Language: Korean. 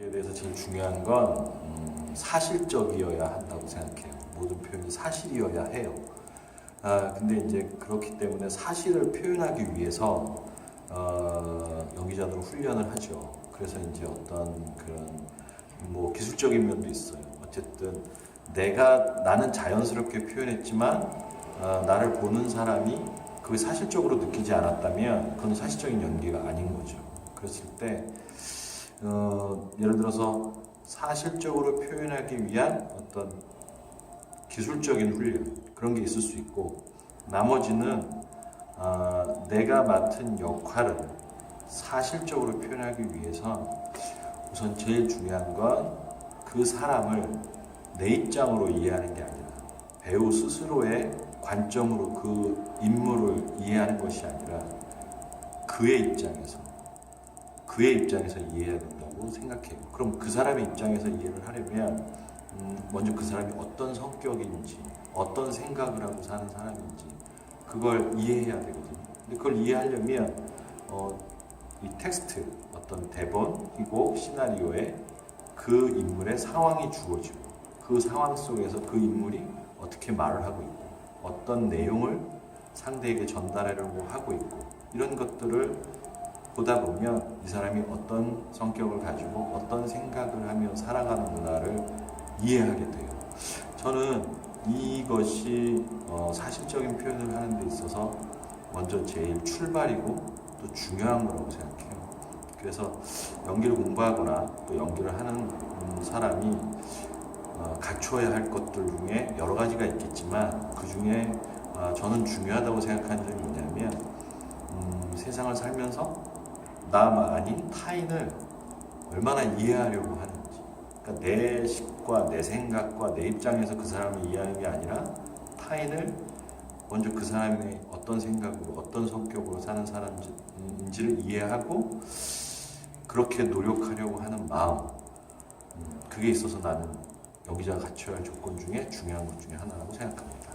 연기에 대해서 제일 중요한 건 음, 사실적이어야 한다고 생각해요. 모든 표현이 사실이어야 해요. 아 근데 이제 그렇기 때문에 사실을 표현하기 위해서 어, 연기자들은 훈련을 하죠. 그래서 이제 어떤 그런 뭐 기술적인 면도 있어요. 어쨌든 내가 나는 자연스럽게 표현했지만 어, 나를 보는 사람이 그게 사실적으로 느끼지 않았다면 그건 사실적인 연기가 아닌 거죠. 그랬을 때 어, 예를 들어서 사실적으로 표현하기 위한 어떤 기술적인 훈련 그런 게 있을 수 있고 나머지는 어, 내가 맡은 역할을 사실적으로 표현하기 위해서 우선 제일 중요한 건 그 사람을 내 입장으로 이해하는 게 아니라 배우 스스로의 관점으로 그 인물을 이해하는 것이 아니라 그의 입장에서 그의 입장에서 이해해야 된다고 생각해요. 그럼 그 사람의 입장에서 이해를 하려면 음, 먼저 그 사람이 어떤 성격인지 어떤 생각을 하고 사는 사람인지 그걸 이해해야 되거든요. 근데 그걸 이해하려면 어, 이 텍스트 어떤 대본이고 시나리오에 그 인물의 상황이 주어지고 그 상황 속에서 그 인물이 어떻게 말을 하고 있고 어떤 내용을 상대에게 전달하려고 하고 있고 이런 것들을 보다 보면 이 사람이 어떤 성격을 가지고 어떤 생각을 하며 살아가는구나를 이해하게 돼요. 저는 이것이 어, 사실적인 표현을 하는 데 있어서 먼저 제일 출발이고 또 중요한 거라고 생각해요. 그래서 연기를 공부하거나 또 연기를 하는 음, 사람이 어, 갖춰야 할 것들 중에 여러 가지가 있겠지만 그 중에 아, 저는 중요하다고 생각하는 점이 뭐냐면 음, 세상을 살면서 나 아닌 타인을 얼마나 이해하려고 하는지 그러니까 내 식과 내 생각과 내 입장에서 그 사람을 이해하는 게 아니라 타인을 먼저 그 사람의 어떤 생각으로 어떤 성격으로 사는 사람인지를 이해하고 그렇게 노력하려고 하는 마음 음, 그게 있어서 나는 연기자가 갖춰야 할 조건 중에 중요한 것 중에 하나라고 생각합니다.